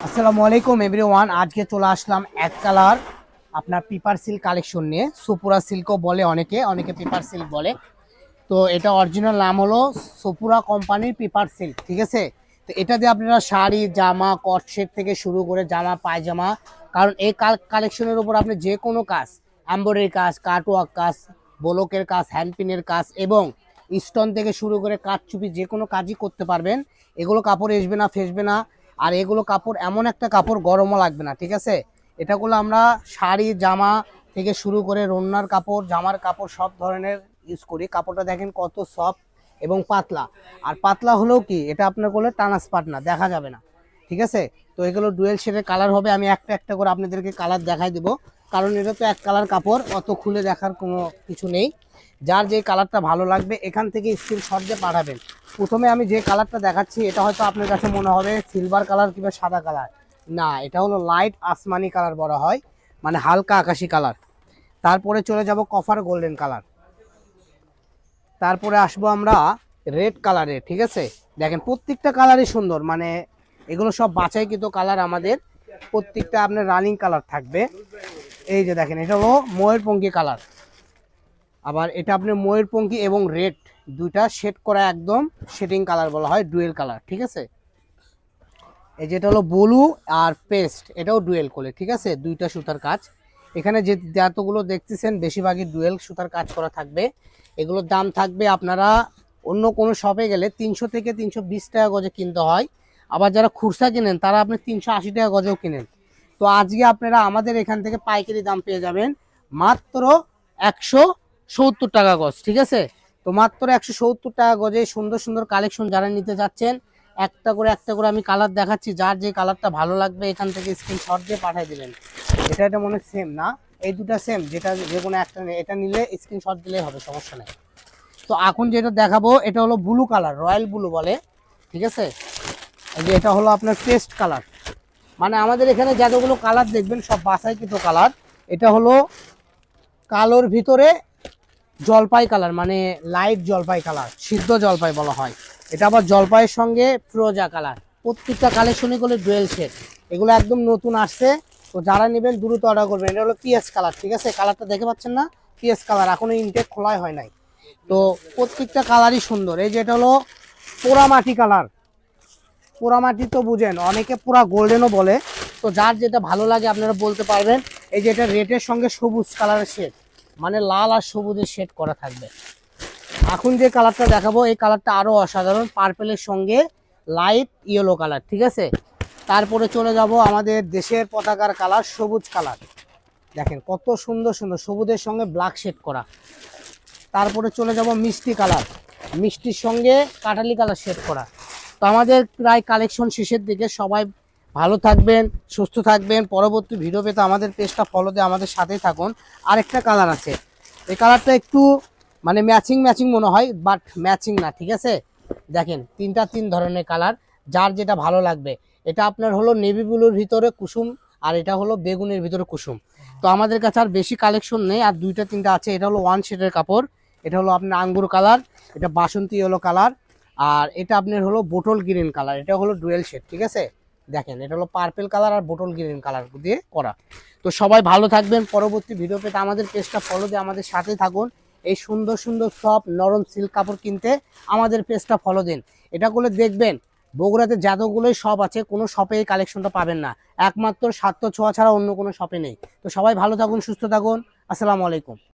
আসসালামু আলাইকুম every one আজকে চলে আসলাম এক কালার আপনার পেপার সিল্ক কালেকশন নিয়ে। সুপুরা সিল্কও বলে অনেকে অনেকে পেপার সিল্ক বলে। তো এটা অরিজিনাল নাম হলো সুপুরা কোম্পানির পেপার সিল্ক ঠিক আছে? তো এটা দিয়ে আপনারা শাড়ি, জামা কট সেট থেকে শুরু করে জামা, পায়জামা, কারণ এই কালেকশনের উপর আপনি যে কোনো কাজ এম্ব্রয়ডারি কাজ কাটওয়ার্ক কাজ, ব্লকের কাজ হ্যান্ডপিনের কাজ এবং স্টোন থেকে শুরু করে কাঠচুপি যে কোনো কাজই করতে পারবেন। এগুলো কাপড় আসবে না, ফেসবে না। আর এগুলো কাপড় এমন একটা কাপড় গরমও লাগবে না, ঠিক আছে? এটাগুলো আমরা শাড়ি, জামা থেকে শুরু করে রন্নার কাপড়, জামার কাপড় সব ধরনের ইউজ করি। কাপড়টা দেখেন কত সফট এবং পাতলা। আর পাতলা হলেও কি, এটা আপনার করলে টানাসপাট না দেখা যাবে না, ঠিক আছে? তো এগুলো ডুয়েল শেডের কালার হবে, আমি একটা একটা করে আপনাদেরকে কালার দেখাই দেবো। কারণ এটা তো এক কালার কাপড়, অত খুলে দেখার কোনো কিছু নেই। যার যে কালারটা ভালো লাগবে, এখান থেকে স্ক্রিনশট দিয়ে পাঠাবেন। প্রথমে আমি যে কালারটা দেখাচ্ছি, এটা হয়তো আপনার কাছে মনে হবে সিলভার কালার কিংবা সাদা কালার। না, এটা হলো লাইট আসমানি কালার বলা হয় মানে হালকা আকাশি কালার। তারপরে চলে যাব কফার গোল্ডেন কালার তারপরে আসব আমরা রেড কালারে ঠিক আছে? দেখেন, প্রত্যেকটা কালারই সুন্দর মানে এগুলো সব বাছাইকৃত কালার আমাদের। প্রত্যেকটা আপনার রানিং কালার থাকবে। এই যে দেখেন, এটা হলো ময়ূরপঙ্খী কালার আবার এটা আপনার ময়ূরপঙ্খী এবং রেড দুইটা শেড করা একদম শেডিং কালার বলা হয় ডুয়েল কালার ঠিক আছে? এই যেটা হলো ব্লু আর পেস্ট এটাও ডুয়েল কোলে ঠিক আছে? দুইটা সুতার কাজ। এখানে যে যতগুলো দেখতেছেন, বেশিরভাগই ডুয়েল সুতার কাজ করা থাকবে। এগুলোর দাম থাকবে আপনারা অন্য কোনো শপে গেলে তিনশো থেকে তিনশো বিশ টাকা গজে কিনতে হয়। আবার যারা খুরসা কিনেন, তারা আপনি তিনশো আশি টাকা গজেও কিনেন। তো আজকে আপনারা আমাদের এখান থেকে পাইকারি দাম পেয়ে যাবেন মাত্র একশো সত্তর টাকা গজ, ঠিক আছে? তো মাত্র একশো সত্তর টাকা গজে সুন্দর সুন্দর কালেকশন যারা নিতে যাচ্ছেন, একটা করে একটা করে আমি কালার দেখাচ্ছি, যার যে কালারটা ভালো লাগবে এখান থেকে স্ক্রিনশট দিয়ে পাঠিয়ে দিবেন। এটা এটা মনে সেম না? এই দুটা সেম যেটা যে কোনো একটা এটা নিলে স্ক্রিনশট দিলেই হবে, সমস্যা নেই। তো এখন যেটা দেখাবো, এটা হলো ব্লু কালার রয়্যাল ব্লু বলে, ঠিক আছে? যে এটা হলো আপনার পেস্ট কালার মানে আমাদের এখানে যতগুলো কালার দেখবেন, সব বাছাইকৃত কালার এটা হলো কালোর ভিতরে জলপাই কালার মানে লাইট জলপাই কালার, সিদ্ধ জলপাই বলা হয়। এটা আবার জলপাইয়ের সঙ্গে ফ্রোজা কালার। প্রত্যেকটা কালেকশনই করলে ডুয়েল শেড এগুলো একদম নতুন আসছে। তো যারা নেবেন, দ্রুত অর্ডার করবেন। এটা হলো পিএস কালার ঠিক আছে? কালারটা দেখে পাচ্ছেন না? পিএস কালার এখনও ইনটেক খোলাই হয় নাই। তো প্রত্যেকটা কালারই সুন্দর। এই যেটা হলো পোড়ামাটি কালার পোড়ামাটি তো বুঝেন, অনেকে পুরা গোল্ডেনও বলে। তো যার যেটা ভালো লাগে আপনারা বলতে পারবেন। এই যে এটা রেডের সঙ্গে সবুজ কালারের শেড মানে লাল আর সবুজের শেড করা থাকবে। এখন যে কালারটা দেখাবো, এই কালারটা আরও অসাধারণ। পার্পেলের সঙ্গে লাইট ইয়েলো কালার ঠিক আছে? তারপরে চলে যাব আমাদের দেশের পতাকার কালার সবুজ কালার দেখেন কত সুন্দর সুন্দর। সবুজের সঙ্গে ব্ল্যাক শেড করা। তারপরে চলে যাব মিষ্টি কালার মিষ্টির সঙ্গে কাটালি কালার শেড করা। তো আমাদের প্রায় কালেকশন শেষের দিকে সবাই ভালো থাকবেন, সুস্থ থাকবেন। পরবর্তী ভিডিও পেতে আমাদের পেজটা ফলো দিয়ে আমাদের সাথেই থাকুন। আরেকটা কালার আছে। এই কালারটা একটু মানে ম্যাচিং ম্যাচিং মনে হয় বাট ম্যাচিং না, ঠিক আছে? দেখেন, তিনটা তিন ধরনের কালার যার যেটা ভালো লাগবে। এটা আপনার হলো নেভি ব্লুর ভিতরে কুসুম, আর এটা হলো বেগুনের ভিতরে কুসুম। তো আমাদের কাছে আর বেশি কালেকশন নেই, আর দুইটা, তিনটা আছে। এটা হলো ওয়ান শেডের কাপড়, এটা হলো আপনার আঙ্গুর কালার এটা বাসন্তী হলো কালার আর এটা আপনার হলো বোটল গ্রিন কালার এটা হলো ডুয়েল শেড ঠিক আছে? দেখেন, এটা হলো পার্পেল কালার আর বোটল গ্রিন কালার দিয়ে করা। তো সবাই ভালো থাকবেন, পরবর্তী ভিডিও পেতে আমাদের পেজটা ফলো দিয়ে আমাদের সাথে থাকুন। এই সুন্দর সুন্দর সব নরম সিল্ক কাপড় কিনতে আমাদের পেজটা ফলো দিন। এটা করলে দেখবেন, বগুড়াতে যতগুলোই শপ আছে, কোনো শপে এই কালেকশনটা পাবেন না। একমাত্র সাত্য ছোঁয়া ছাড়া অন্য কোনো শপে নেই। তো সবাই ভালো থাকুন, সুস্থ থাকুন। আসসালামু আলাইকুম।